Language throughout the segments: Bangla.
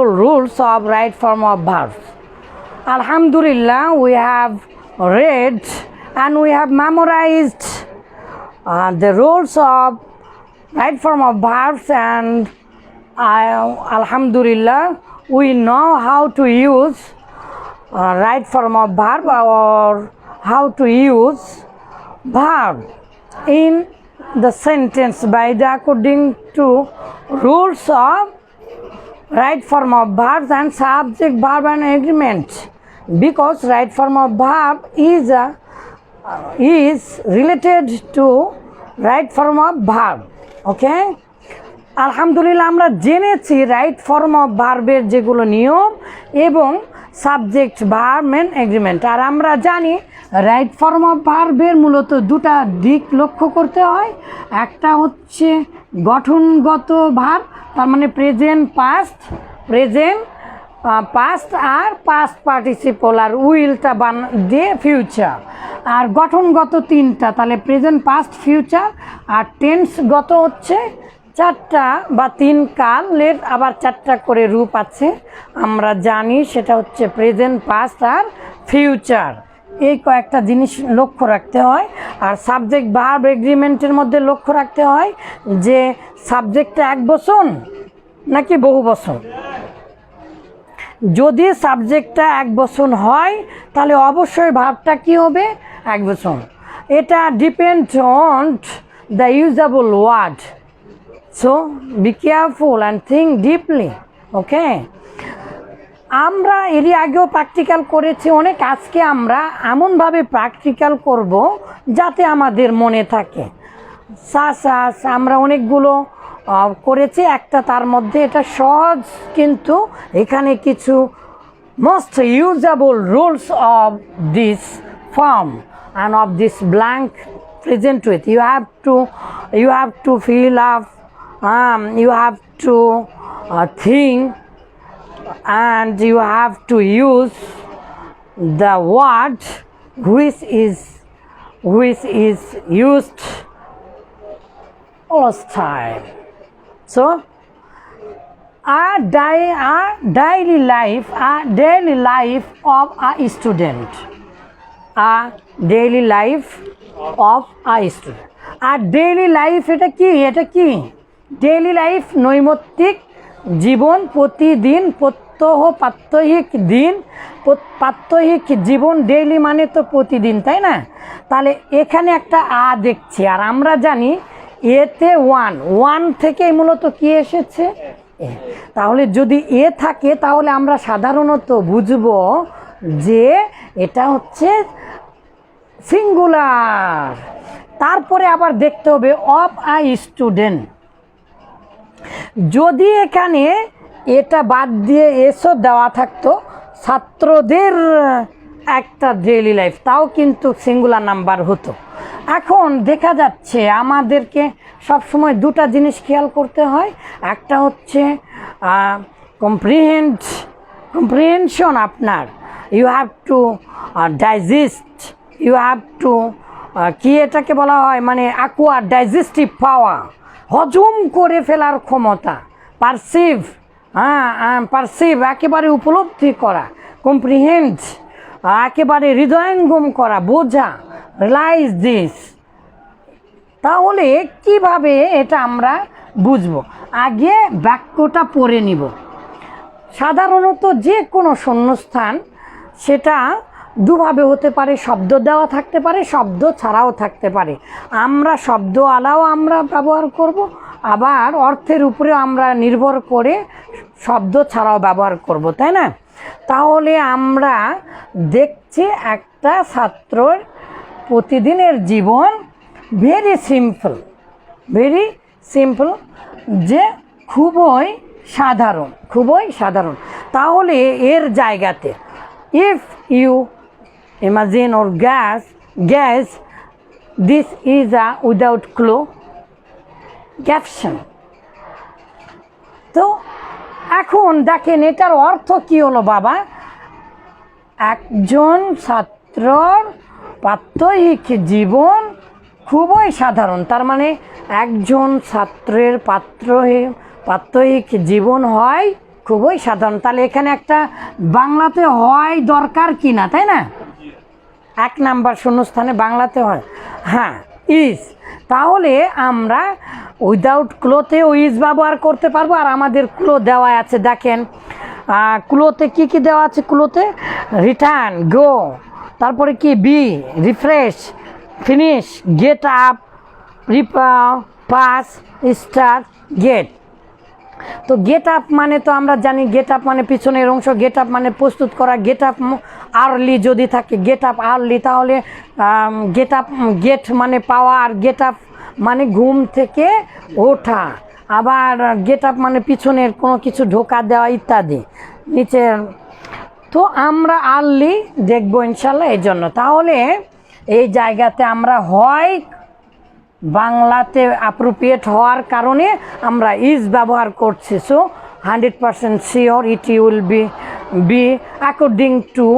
rules of right form of verbs. Alhamdulillah, we have read and we have memorized uh, the rules of right form of verbs and I, Alhamdulillah, we know how to use uh, right form of verb or how to use verb in the sentence by the according to rules of right form of verbs and subject verb and agreement because right form of verb is a, uh, is related to right form of verb okay আলহামদুলিল্লাহ আমরা জেনেছি রাইট ফর্ম অফ ভার্বের যেগুলো নিয়ম এবং সাবজেক্ট ভার্ব মেন এগ্রিমেন্ট আর আমরা জানি রাইট ফর্ম অফ ভার্বের মূলত দুটা দিক লক্ষ্য করতে হয়। একটা হচ্ছে গঠনগত ভার, তার মানে প্রেজেন্ট পাস্ট প্রেজেন্ট পাস্ট আর পাস্ট পার্টিসিপল আর উইলটা বান দিয়ে ফিউচার আর গঠনগত তিনটা, তাহলে প্রেজেন্ট পাস্ট ফিউচার আর টেন্সগত হচ্ছে চারটা বা তিন কালের আবার চারটা করে রূপ আছে। আমরা জানি সেটা হচ্ছে প্রেজেন্ট পাস্ট আর ফিউচার এই কয়েকটা জিনিস লক্ষ্য রাখতে হয়। আর সাবজেক্ট ভার্ব এগ্রিমেন্টের মধ্যে লক্ষ্য রাখতে হয় যে সাবজেক্টটা এক বছর নাকি বহু বছর যদি সাবজেক্টটা এক বছর হয়, তাহলে অবশ্যই ভাবটা কি হবে? এক বছর এটা depend on the usable word so be careful and think deeply okay আমরা এরই আগেও প্র্যাকটিক্যাল করেছি, অনেক আজকে আমরা এমনভাবে প্র্যাকটিক্যাল করব যাতে আমাদের মনে থাকে। শ্বাস আমরা অনেকগুলো করেছি, একটা তার মধ্যে এটা সহজ, কিন্তু এখানে কিছু most usable rules of this form and of this blank present with you have to you have to fill up you have to think and you have to use the word which is which is used all time so our, di- our daily life our daily life of a student a daily life of a student R daily life এটা কি এটা কি ডেইলি লাইফ নৈমিত্তিক জীবন, প্রতিদিন প্রত্যহ প্রাত্যহিক দিন। প্রাত্যহিক জীবন ডেইলি মানে তো প্রতিদিন, তাই না? তাহলে এখানে একটা আ দেখছি, আর আমরা জানি এতে ওয়ান ওয়ান থেকে মূলত কি এসেছে? তাহলে যদি এ থাকে, তাহলে আমরা সাধারণত বুঝব যে এটা হচ্ছে সিঙ্গুলার তারপরে আবার দেখতে হবে অফ আই স্টুডেন্ট যদি এখানে এটা বাদ দিয়ে এসো দেওয়া থাকতো, ছাত্রদের একটা ডেইলি লাইফ তাও কিন্তু সিঙ্গুলার নাম্বার হতো। এখন দেখা যাচ্ছে আমাদেরকে সবসময় দুটা জিনিস খেয়াল করতে হয়। একটা হচ্ছে কম্প্রিহেন্ড কম্প্রিহেনশন আপনার। You have to digest you have to কি এটাকে বলা হয়? মানে অ্যাকোয়ার ডাইজেস্টিভ পাওয়া হজম করে ফেলার ক্ষমতা, পারসিভ হ্যাঁ পারসিভ, একেবারে উপলব্ধি করা কম্প্রিহেন্ড একেবারে হৃদয়ঙ্গম করা, বোঝা রিলাইজ দিস তাহলে কীভাবে এটা আমরা বুঝব? আগে বাক্যটা পড়ে নিব। সাধারণত যে কোনো শূন্যস্থান, সেটা দুভাবে হতে পারে, শব্দ দেওয়া থাকতে পারে, শব্দ ছাড়াও থাকতে পারে। আমরা শব্দ আলাও আমরা ব্যবহার করব, আবার অর্থের উপরে আমরা নির্ভর করে শব্দ ছাড়াও ব্যবহার করব, তাই না? তাহলে আমরা দেখছি একটা ছাত্রর প্রতিদিনের জীবন ভেরি সিম্পল ভেরি সিম্পল যে খুবই সাধারণ খুবই সাধারণ। তাহলে এর জায়গাতে if you imagine or guess guess this is a without clue caption তো এখন দেখেন, এটার অর্থ কি হলো বাবা? একজন ছাত্রর প্রাত্যহিক জীবন খুবই সাধারণ। তার মানে একজন ছাত্রের পাত্র প্রাত্যহিক জীবন হয় খুবই সাধারণ। তাহলে এখানে একটা বাংলাতে হয় দরকার কি না, তাই না? এক নাম্বার শূন্যস্থানে বাংলাতে হয়। হ্যাঁ ইজ তাহলে আমরা উইদাউট ক্লোতেও ইজ ব্যবহার করতে পারব, আর আমাদের ক্লো দেওয়া আছে, দেখেন। ক্লোতে কি কি দেওয়া আছে ক্লোতে রিটার্ন গো তারপরে কি? Be refresh finish get up Ripa pass start get তো গেট আপ মানে তো আমরা জানি গেট আপ মানে পিছনের অংশ গেট আপ মানে প্রস্তুত করা গেট আপ আর্লি যদি থাকে গেট আপ আর্লি তাহলে গেট আপ গেট মানে পাওয়া আর গেট আপ মানে ঘুম থেকে ওঠা। আবার গেট আপ মানে পিছনের কোনো কিছু ঢোকা দেওয়া ইত্যাদি, নিচের। তো আমরা আর্লি দেখব ইনশাল্লাহ এই জন্য তাহলে এই জায়গাতে আমরা হয় বাংলাতে অ্যাপ্রোপ্রিয়েট হওয়ার কারণে আমরা ইজ ব্যবহার করছি। So hundred percent sure it will be be according to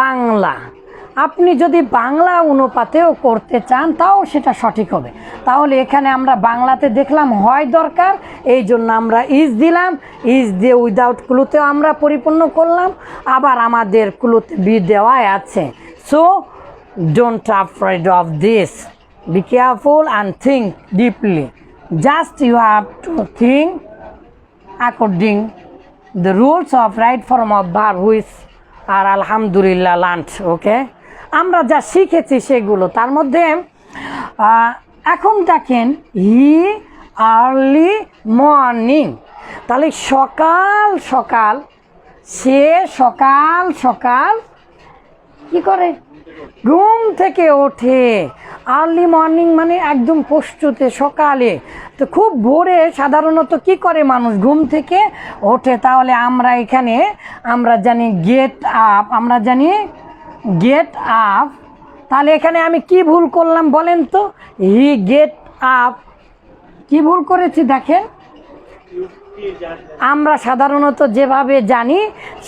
Bangla. আপনি যদি বাংলা অনুপাতেও করতে চান, তাও সেটা সঠিক হবে। তাহলে এখানে আমরা বাংলাতে দেখলাম হয় দরকার, এই জন্য আমরা ইজ দিলাম। ইজ দিয়ে উইদাউট ক্লুতেও আমরা পরিপূর্ণ করলাম। আবার আমাদের ক্লুতে বি দেওয়াই আছে। So don't afraid of this be careful and think deeply just you have to think according the rules of right form of verb which are alhamdulillah learnt okay আমরা যা শিখেছি সেগুলো তার মধ্যে এখন দেখেন হি আর্লি মর্নিং তাহলে সকাল সকাল সে সকাল সকাল কি করে ঘুম থেকে ওঠে আর্লি মর্নিং মানে একদম প্রস্তুতে সকালে। তো খুব ভোরে সাধারণত কি করে মানুষ ঘুম থেকে ওঠে? তাহলে আমরা এখানে, আমরা জানি গেট আপ আমরা জানি গেট আপ তাহলে এখানে আমি কি ভুল করলাম বলেন তো? হি গেট আপ কি ভুল করেছি দেখেন? আমরা সাধারণত যেভাবে জানি,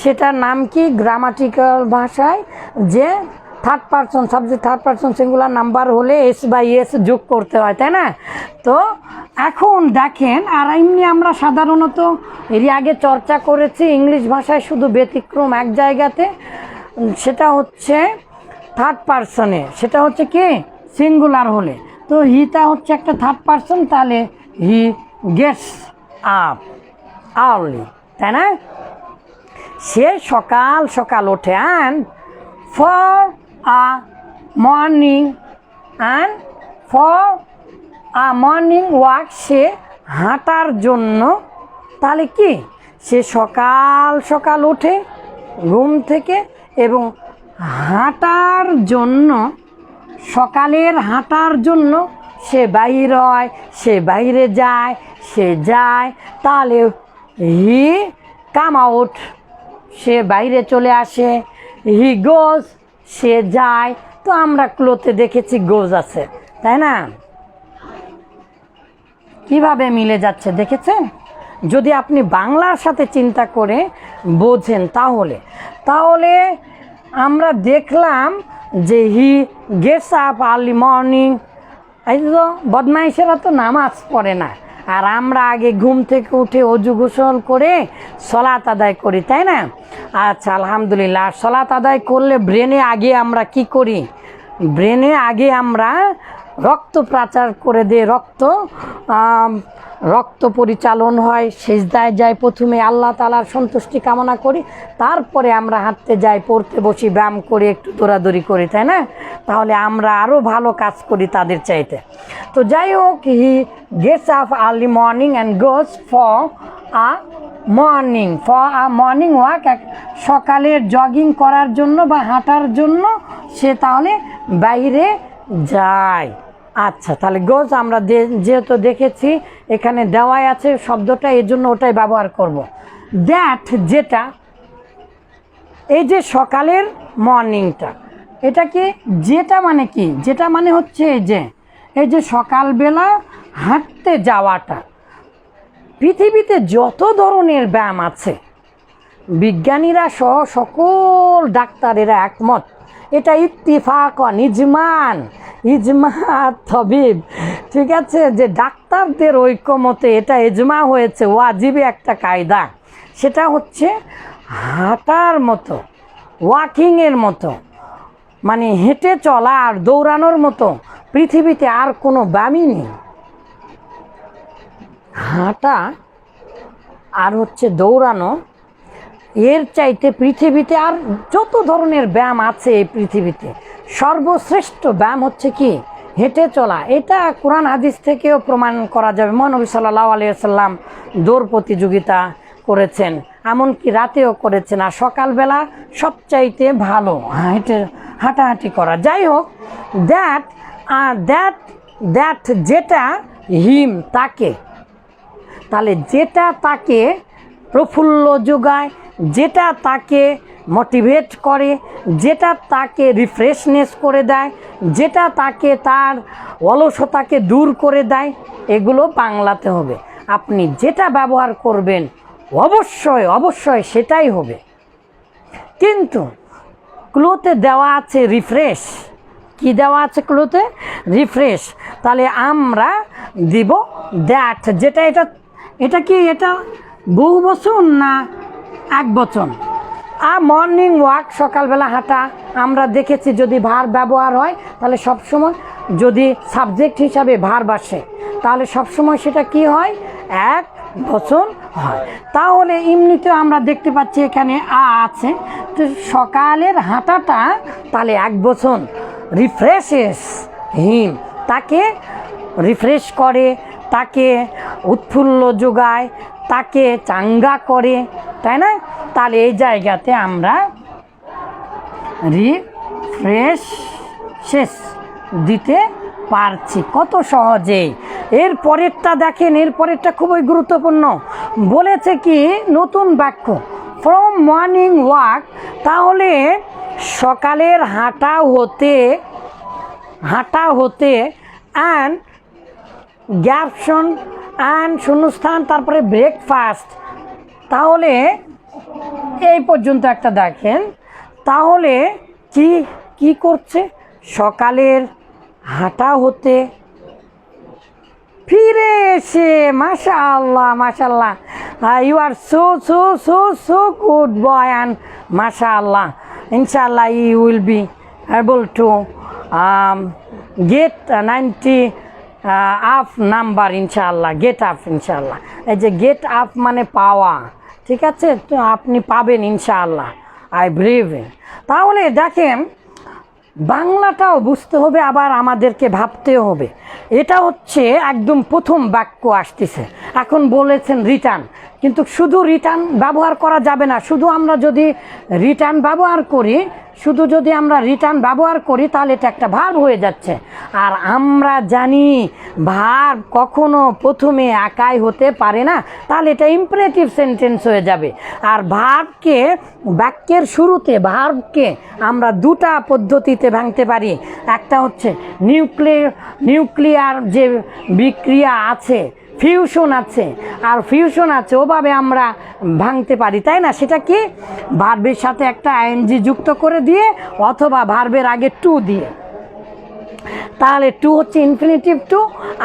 সেটার নাম কি? গ্রামাটিক্যাল ভাষায় যে third person subject third person singular number হলে এস বাই এস যোগ করতে হয়, তাই না? তো এখন দেখেন, আর এমনি আমরা সাধারণত এর আগে চর্চা করেছি, ইংলিশ ভাষায় শুধু ব্যতিক্রম এক জায়গাতে, সেটা হচ্ছে থার্ড পারসনে সেটা হচ্ছে কি? সিঙ্গুলার হলে। তো হিটা হচ্ছে একটা থার্ড পারসন তাহলে হি গেটস আপ আর্লি তাই না? সে সকাল সকাল ওঠে and for a morning and for a morning walk সে হাঁটার জন্য, তাহলে কি? সে সকাল সকাল ওঠে ঘুম থেকে এবং হাঁটার জন্য, সকালের হাঁটার জন্য সে বাইর হয়, সে বাইরে যায়, সে যায়, তাহলে হি কাম আউট সে বাইরে চলে আসে হি গোজ সে যায়, তো আমরা ক্লোতে দেখেছি গোজ আছে, তাই না? কীভাবে মিলে যাচ্ছে দেখেছেন? যদি আপনি বাংলার সাথে চিন্তা করে বোঝেন তাহলে। তাহলে আমরা দেখলাম যে he gets up early morning. এই তো বদমাইশেরা তো নামাজ পড়ে না। আর আমরা আগে ঘুম থেকে উঠে অজু গোসল করে সলাত আদায় করি, তাই না? আচ্ছা আলহামদুলিল্লাহ। সলাত আদায় করলে ব্রেনে আগে আমরা কি করি? ব্রেনে আগে আমরা রক্ত প্রাচার করে দিয়ে রক্ত রক্ত পরিচালন হয়, সেজদায় যাই প্রথমে আল্লাহ তালার সন্তুষ্টি কামনা করি, তারপরে আমরা হাঁটতে যাই, পড়তে বসি, ব্যায়াম করি একটু দৌড়াদৌড়ি করি, তাই না? তাহলে আমরা আরও ভালো কাজ করি তাদের চাইতে। তো যাই হোক, he gets up early morning and goes for a morning for a morning walk এক সকালের জগিং করার জন্য বা হাঁটার জন্য সে তাহলে বাইরে যায়। আচ্ছা তাহলে গোজ আমরা যেহেতু দেখেছি, এখানে দেওয়াই আছে, শব্দটা এই জন্য ওটাই ব্যবহার করব। দ্যাট যেটা, এই যে সকালের মর্নিংটা, এটা কি, যেটা মানে কি? যেটা মানে হচ্ছে এই যে এই যে সকালবেলা হাঁটতে যাওয়াটা। পৃথিবীতে যত ধরনের ব্যায়াম আছে, বিজ্ঞানীরা সহ সকল ডাক্তারেরা একমত, এটা ইত্তিফাক নিজমান ইজমা, তবিব। ঠিক আছে, যে ডাক্তারদের ঐক্যমতে এটা এজমা হয়েছে, ওয়াজিবে একটা কায়দা। সেটা হচ্ছে হাঁটার মতো, ওয়াকিংয়ের মতো মানে হেঁটে চলা আর দৌড়ানোর মতো পৃথিবীতে আর কোনো ব্যায়ামই নেই। হাঁটা আর হচ্ছে দৌড়ানো এর চাইতে পৃথিবীতে আর যত ধরনের ব্যায়াম আছে এই পৃথিবীতে, সর্বশ্রেষ্ঠ ব্যায়াম হচ্ছে কি? হেঁটে চলা। এটা কোরআন হাদিস থেকেও প্রমাণ করা যাবে। মহানবী সাল্লাহ আলিয়াল্লাম দৌড় প্রতিযোগিতা করেছেন, এমনকি রাতেও করেছেন। আর সকালবেলা সবচাইতে ভালো হেঁটে, হাঁটাহাঁটি করা। যাই হোক, দ্যাট দ্যাট দ্যাট যেটা হিম তাকে, তাহলে যেটা তাকে প্রফুল্ল যোগায়, যেটা তাকে মোটিভেট করে, যেটা তাকে রিফ্রেশনেস করে দেয়, যেটা তাকে তার অলসতাকে দূর করে দেয়, এগুলো বাংলাতে হবে। আপনি যেটা ব্যবহার করবেন, অবশ্যই অবশ্যই সেটাই হবে। কিন্তু ক্লোতে দেওয়া আছে রিফ্রেশ কি দেওয়া আছে ক্লোতে? রিফ্রেশ তাহলে আমরা দিব দ্যাট যেটা এটা এটা কি এটা? বহু বছর না, এক বচন। আর মর্নিং ওয়াক সকালবেলা হাঁটা, আমরা দেখেছি যদি ভার ব্যবহার হয়, তাহলে সবসময় যদি সাবজেক্ট হিসাবে ভার বাসে, তাহলে সবসময় সেটা কি হয়? এক বচন হয়। তাহলে এমনিতেও আমরা দেখতে পাচ্ছি এখানে আ আছে। তো সকালের হাঁটাটা তাহলে এক বচন। রিফ্রেশেস হিম তাকে রিফ্রেশ করে তাকে উৎফুল্ল যোগায়, তাকে চাঙ্গা করে, তাই না? তাহলে এই জায়গাতে আমরা রিফ্রেশ শেষ দিতে পারছি। কত সহজেই এর পরেরটা দেখেন, এর পরেরটা খুবই গুরুত্বপূর্ণ। বলেছে কি, নতুন বাক্য ফ্রম মর্নিং ওয়াক তাহলে সকালের হাঁটা হতে হাঁটা হতে অ্যান্ড গ্যাপশন অ্যান্ড শূন্যস্থান, তারপরে ব্রেকফাস্ট। তাহলে এই পর্যন্ত একটা দেখেন। তাহলে কি কি করছে? সকালের হাঁটা হতে ফিরে এসে মাশা আল্লাহ মাশাল্লাহ you are so so so so good boy and মাশা আল্লাহ ইনশাল্লাহ you will be able to get ninety up number ইনশাআল্লাহ গেট আপ ইনশাআল্লাহ। এই যে গেট আপ মানে পাওয়া, ঠিক আছে? তো আপনি পাবেন ইনশাআল্লাহ আই বিলিভ তাহলে দেখেন, বাংলাটাও বুঝতে হবে, আবার আমাদেরকে ভাবতেও হবে। এটা হচ্ছে একদম প্রথম বাক্য আসতেছে। এখন বলেছেন রিটার্ন কিন্তু শুধু রিটার্ন ব্যবহার করা যাবে না, শুধু আমরা যদি রিটার্ন ব্যবহার করি শুধু যদি আমরা রিটার্ন ব্যবহার করি, তাহলে এটা একটা ভার্ব হয়ে যাচ্ছে। আর আমরা জানি ভার্ব কখনো প্রথমে একাই হতে পারে না, তাহলে এটা ইম্পারেটিভ সেন্টেন্স হয়ে যাবে। আর ভার্বকে বাক্যের শুরুতে ভার্বকে আমরা দুটা পদ্ধতিতে ভাঙতে পারি। একটা হচ্ছে নিউক্লিয়ার নিউক্লিয়ার যে বিক্রিয়া আছে ফিউশন আছে। আর ফিউশন আছে, ওভাবে আমরা ভাঙতে পারি, তাই না? সেটা কি? ভার্বের সাথে একটা আইএনজি যুক্ত করে দিয়ে, অথবা ভার্বের আগে টু দিয়ে। তাহলে টু হচ্ছে ইনফিনিটিভ টু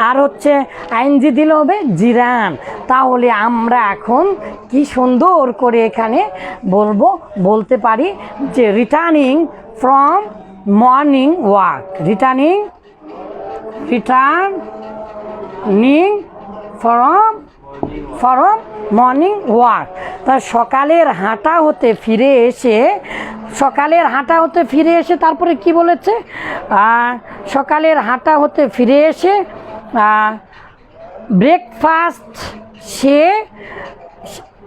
আর হচ্ছে আইএনজি দিলে হবে জিরান। তাহলে আমরা এখন কি সুন্দর করে এখানে বলব, বলতে পারি যে returning from morning walk returning returning from from morning walk তা সকালের হাঁটা হতে ফিরে এসে, সকালের হাঁটা হতে ফিরে এসে তারপরে কি বলেছে? সকালের হাঁটা হতে ফিরে এসে ব্রেকফাস্ট সে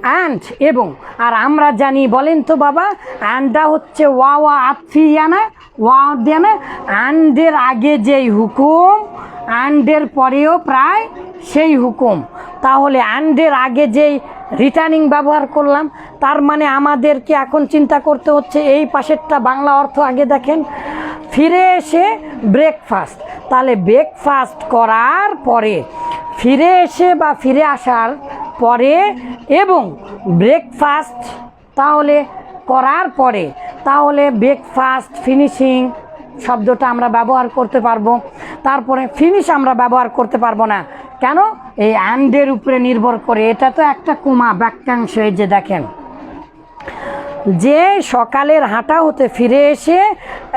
অ্যান্ড এবং, আর আমরা জানি, বলেন তো বাবা অ্যান্ডটা হচ্ছে ওয়া ওয়া আফিয়ানা ওয়া দেনা অ্যান্ডের আগে যেই হুকুম অ্যান্ডের পরেও প্রায় সেই হুকুম। তাহলে অ্যান্ডের আগে যেই রিটার্নিং ব্যবহার করলাম, তার মানে আমাদেরকে এখন চিন্তা করতে হচ্ছে, এই পাশেরটা বাংলা অর্থ আগে দেখেন, ফিরে এসে ব্রেকফাস্ট তাহলে ব্রেকফাস্ট করার পরে, ফিরে এসে বা ফিরে আসার পরে এবং ব্রেকফাস্ট তাহলে করার পরে তাহলে ব্রেকফাস্ট ফিনিশিং শব্দটা আমরা ব্যবহার করতে পারব। তারপরে ফিনিশ আমরা ব্যবহার করতে পারব না। কেন? এই অ্যান্ডের উপরে নির্ভর করে। এটা তো একটা কুমা বাক্যাংশ, এই যে দেখেন। যে সকালের হাঁটা হতে ফিরে এসে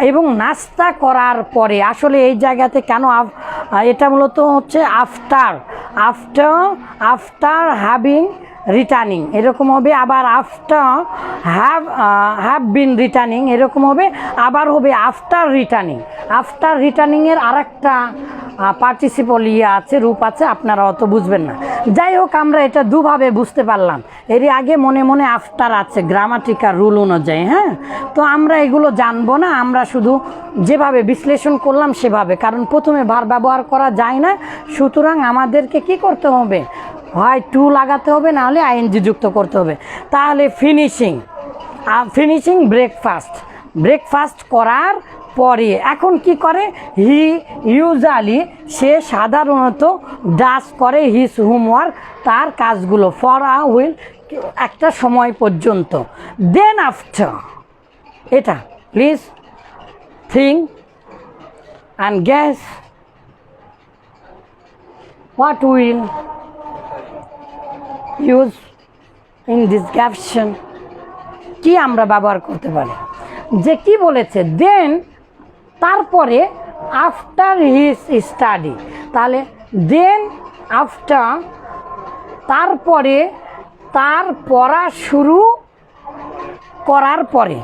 এবং নাস্তা করার পরে, আসলে এই জায়গাতে কেন এটা মূলত হচ্ছে after after after having returning, এরকম হবে, আবার after have have been returning, এরকম হবে, আবার হবে আফটার রিটার্নিং। আফটার রিটার্নিংয়ের আরেকটা পার্টিসিপল ইয়ে আছে, রূপ আছে, আপনারা অত বুঝবেন না। যাই হোক, আমরা এটা দুভাবে বুঝতে পারলাম। এর আগে মনে মনে আফটার আছে গ্রামাটিকার রুল অনুযায়ী হ্যাঁ? তো আমরা এগুলো জানব না, আমরা শুধু যেভাবে বিশ্লেষণ করলাম সেভাবে, কারণ প্রথমে ভার ব্যবহার করা যায় না। সুতরাং আমাদেরকে কি করতে হবে? হয় টু লাগাতে হবে, না হলে আইএনজি যুক্ত করতে হবে। তাহলে ফিনিশিং ফিনিশিং ব্রেকফাস্ট ব্রেকফাস্ট করার পরে। এখন কি করে? হি ইউজালি সে সাধারণত ডাস করে হিস হোমওয়ার্ক, তার কাজগুলো ফর আ উইল একটা সময় পর্যন্ত। দেন আফটার, এটা please think and guess what will use in this caption, কি আমরা ব্যবহার করতে পারি? যে কি বলেছে? দেন তারপরে আফটার হিস স্টাডি তাহলে দেন আফটার তারপরে, তার পড়া শুরু করার পরে,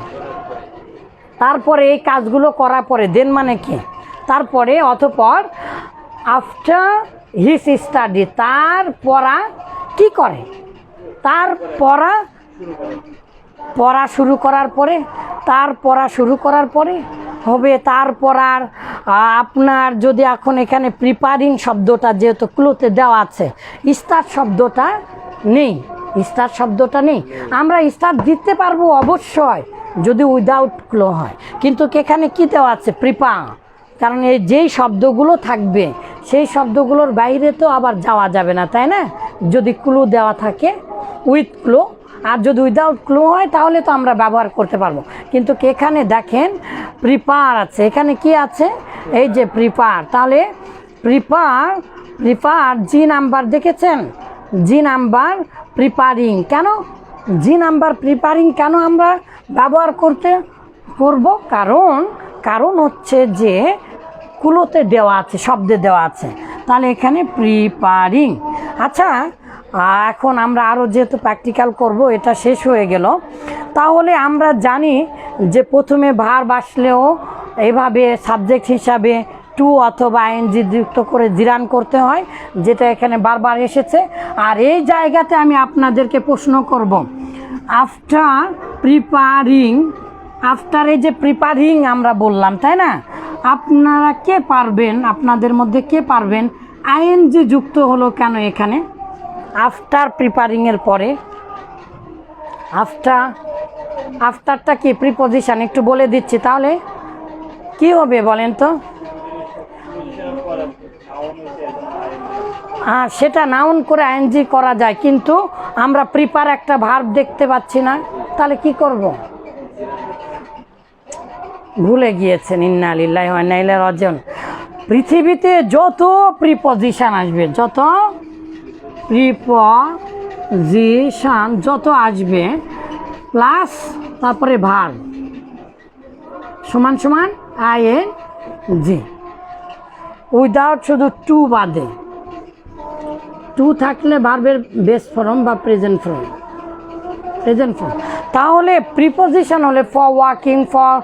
তারপরে এই কাজগুলো করার পরে দেন মানে কি? তারপরে অতপর আফটার হিস স্টাডি তার পড়া কি করে? তার পড়া পড়া শুরু করার পরে, তার পড়া শুরু করার পরে হবে, তারপর আর আপনার যদি এখন এখানে প্রিপারিং শব্দটা যেহেতু ক্লোতে দেওয়া আছে স্টার্ট শব্দটা নেই স্টার্ট শব্দটা নেই। আমরা স্টার্ট দিতে পারব অবশ্যই, যদি উইদাউট ক্লো হয়। কিন্তু এখানে কি দেওয়া আছে? প্রিপা কারণ এই যেই শব্দগুলো থাকবে, সেই শব্দগুলোর বাইরে তো আবার যাওয়া যাবে না, তাই না? যদি ক্লু দেওয়া থাকে উইথ ক্লো আর যদি উইদাউট ক্লো হয়, তাহলে তো আমরা ব্যবহার করতে পারব। কিন্তু এখানে দেখেন প্রিপার আছে। এখানে কি আছে? এই যে প্রিপার তাহলে প্রিপার প্রিপার জি নাম্বার দেখেছেন? জি নাম্বার প্রিপারিং কেন? জি নাম্বার প্রিপারিং কেন আমরা ব্যবহার করতে করব? কারণ কারণ হচ্ছে যে কুলোতে দেওয়া আছে, শব্দে দেওয়া আছে। তাহলে এখানে প্রিপারিং আচ্ছা এখন আমরা আরও যেহেতু প্র্যাকটিক্যাল করব, এটা শেষ হয়ে গেল। তাহলে আমরা জানি যে প্রথমে ভার বাসলেও এভাবে সাবজেক্ট হিসাবে টু অথবা আইএনজি যুক্ত করে জিরান করতে হয়, যেটা এখানে বারবার এসেছে। আর এই জায়গাতে আমি আপনাদেরকে প্রশ্ন করব আফটার প্রিপারিং আফটার এই যে প্রিপারিং আমরা বললাম, তাই না? আপনারা কে পারবেন, আপনাদের মধ্যে কে পারবেন? আইএনজি যুক্ত হলো কেন এখানে? আফটার প্রিপারিংয়ের পরে, আফটার, আফটারটা কি প্রিপোজিশন একটু বলে দিচ্ছি তাহলে। কি হবে বলেন তো? হ্যাঁ সেটা নাউন করে আইএনজি করা যায়, কিন্তু আমরা প্রিপার একটা ভার্ব দেখতে পাচ্ছি না। তাহলে কি করব? ভুলে গিয়েছেন, ইন্না আলিল্লাহ রজন পৃথিবীতে যত প্রিপজিশন আসবে, যত প্রিপজিশন যত আসবে, প্লাস তারপরে ভার। সমান সমান আই এন জি। উইদাউট শুধু টু বাদে। টু থাকলে ভার্বের বেস ফর্ম বা প্রেজেন্ট ফর্ম প্রেজেন্ট ফর্ম তাহলে প্রিপোজিশন হলে for walking for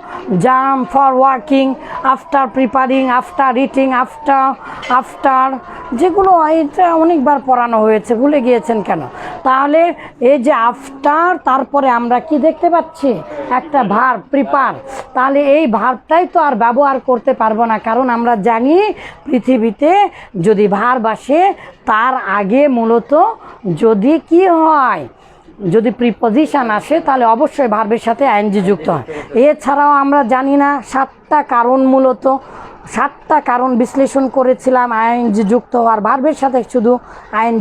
jam for walking after preparing after writing after after যেগুলো এটা অনেকবার পড়ানো হয়েছে, ভুলে গিয়েছেন কেন? তাহলে এই যে আফটার তারপরে আমরা কি দেখতে পাচ্ছি? একটা ভার প্রিপার তাহলে এই ভারটাই তো আর ব্যবহার করতে পারব না, কারণ আমরা জানি পৃথিবীতে যদি ভার বাসে তার আগে মূলত যদি কি হয়? যদি প্রিপোজিশন আসে, তাহলে অবশ্যই ভার্বের সাথে আইএনজি যুক্ত হয়। এছাড়াও আমরা জানি না সাতটা কারণ মূলত। সাতটা কারণ বিশ্লেষণ করেছিলাম আইনজি যুক্ত, আর ভার্বের সাথে শুধু আইএনজি